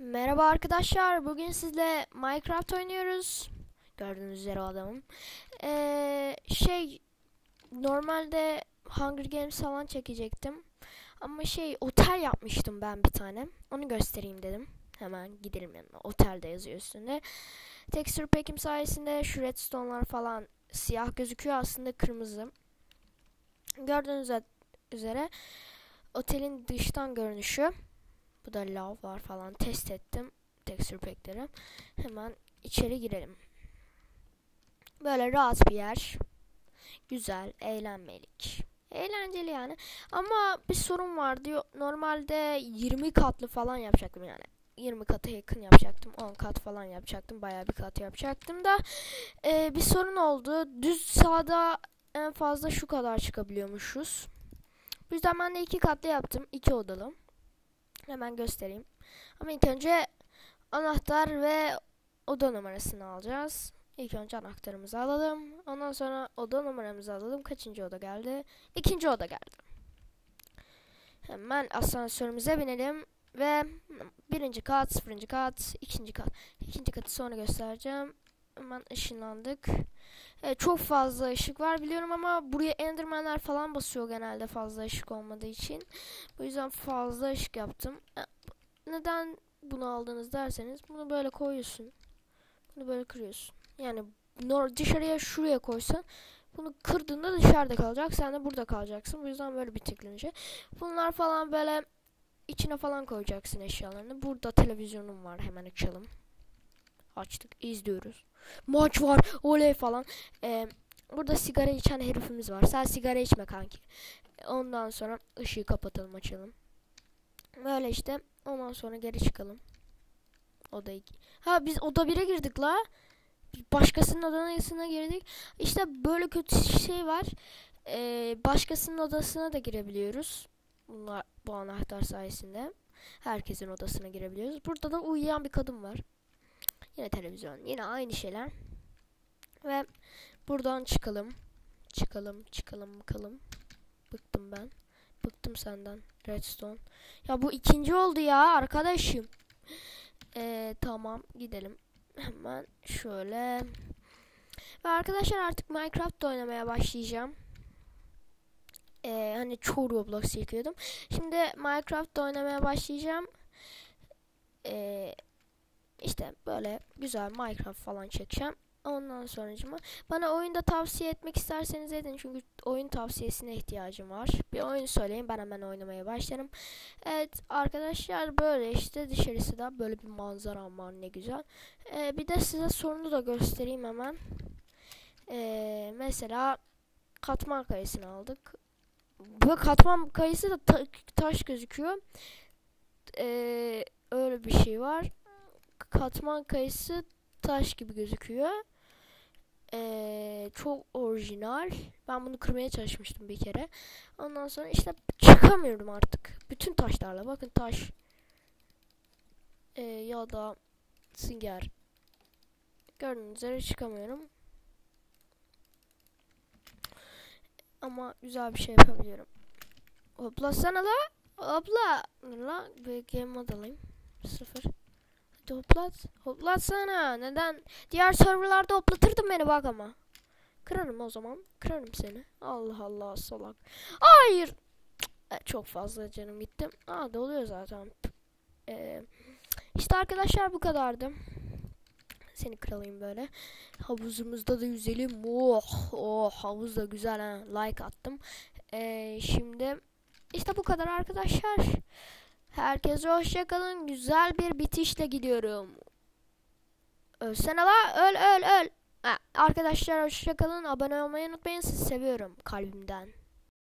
Merhaba arkadaşlar. Bugün sizle Minecraft oynuyoruz. Gördüğünüz üzere o adamım. Ee, şey normalde Hunger Games falan çekecektim. Ama şey otel yapmıştım ben bir tane. Onu göstereyim dedim. Hemen gidelim yanına. Otelde yazıyor üstünde. Texture Pack'im sayesinde şu redstone'lar falan siyah gözüküyor aslında kırmızı. Gördüğünüz üzere otelin dıştan görünüşü. Bu da lav var falan test ettim texture pack'leri. Hemen içeri girelim. Böyle rahat bir yer. Güzel, eğlenmelik. Eğlenceli yani. Ama bir sorun var diyor. Normalde 20 katlı falan yapacaktım yani. 20 kata yakın yapacaktım. 10 kat falan yapacaktım. Bayağı bir kat yapacaktım da e, bir sorun oldu. Düz sağda en fazla şu kadar çıkabiliyormuşuz. Bu yüzden ben de iki katlı yaptım. iki odalı. Hemen göstereyim. Ama ilk önce anahtar ve oda numarasını alacağız. İlk önce anahtarımızı alalım. Ondan sonra oda numaramızı alalım. Kaçıncı oda geldi? İkinci oda geldi. Hemen asansörümüze binelim. Ve birinci kat, sıfırıncı kat, ikinci kat. İkinci katı sonra göstereceğim. Hemen ışınlandık. Evet, çok fazla ışık var biliyorum ama buraya endermenler falan basıyor genelde fazla ışık olmadığı için. Bu yüzden fazla ışık yaptım. E, neden bunu aldınız derseniz bunu böyle koyuyorsun. Bunu böyle kırıyorsun. Yani dışarıya şuraya koysan bunu kırdığında dışarıda kalacak. Sen de burada kalacaksın. Bu yüzden böyle bir teknoloji. Bunlar falan böyle içine falan koyacaksın eşyalarını. Burada televizyonum var. Hemen açalım. Açtık. izliyoruz. Maç var. Oley falan. Ee, burada sigara içen herifimiz var. Sen sigara içme kanki. Ondan sonra ışığı kapatalım açalım. Böyle işte. Ondan sonra geri çıkalım. Oda 2. Ha biz oda 1'e girdik la. Başkasının odasına girdik. İşte böyle kötü şey var. Ee, başkasının odasına da girebiliyoruz. Bunlar bu anahtar sayesinde. Herkesin odasına girebiliyoruz. Burada da uyuyan bir kadın var. Yine televizyon. Yine aynı şeyler. Ve buradan çıkalım. Çıkalım, çıkalım, bakalım. Bıktım ben. Bıktım senden. Redstone. Ya bu ikinci oldu ya arkadaşım. Ee, tamam gidelim. Hemen şöyle. Ve arkadaşlar artık Minecraft oynamaya başlayacağım. Ee, hani çoğu Roblox çekiyordum. Şimdi Minecraft oynamaya başlayacağım. İşte böyle güzel Minecraft falan çekeceğim. Ondan sonracıma bana oyunda tavsiye etmek isterseniz edin çünkü oyun tavsiyesine ihtiyacım var. Bir oyun söyleyin ben hemen oynamaya başlarım. Evet arkadaşlar böyle işte dışarısı da böyle bir manzara var ne güzel. Ee, bir de size sorunu da göstereyim hemen. Ee, mesela katman kayısını aldık. Bu katman kayısı da ta taş gözüküyor. Ee, öyle bir şey var. Katman kayısı taş gibi gözüküyor. Ee, çok orijinal. Ben bunu kırmaya çalışmıştım bir kere. Ondan sonra işte çıkamıyorum artık. Bütün taşlarla. Bakın taş. Ee, ya da sünger. Gördüğünüz üzere çıkamıyorum. Ama güzel bir şey yapabiliyorum. Hoplasana la. Hopla. La. Game mod alayım. Sıfır. Hadi hoplat. Hoplatsana. Neden? Diğer serverlarda hoplatırdın beni bak ama. Kırarım o zaman. Kırarım seni. Allah Allah salak. Hayır. çok fazla canım gitti. Aa da oluyor zaten. Ee, işte arkadaşlar bu kadardı. Seni kıralayım böyle. Havuzumuzda da yüzelim. Oh, oh havuz da güzel ha. Like attım. Ee, şimdi işte bu kadar arkadaşlar. Herkese hoşçakalın. Güzel bir bitişle gidiyorum. Ölsene la. Öl öl öl. Ha, arkadaşlar hoşçakalın. Abone olmayı unutmayın. Sizi seviyorum kalbimden.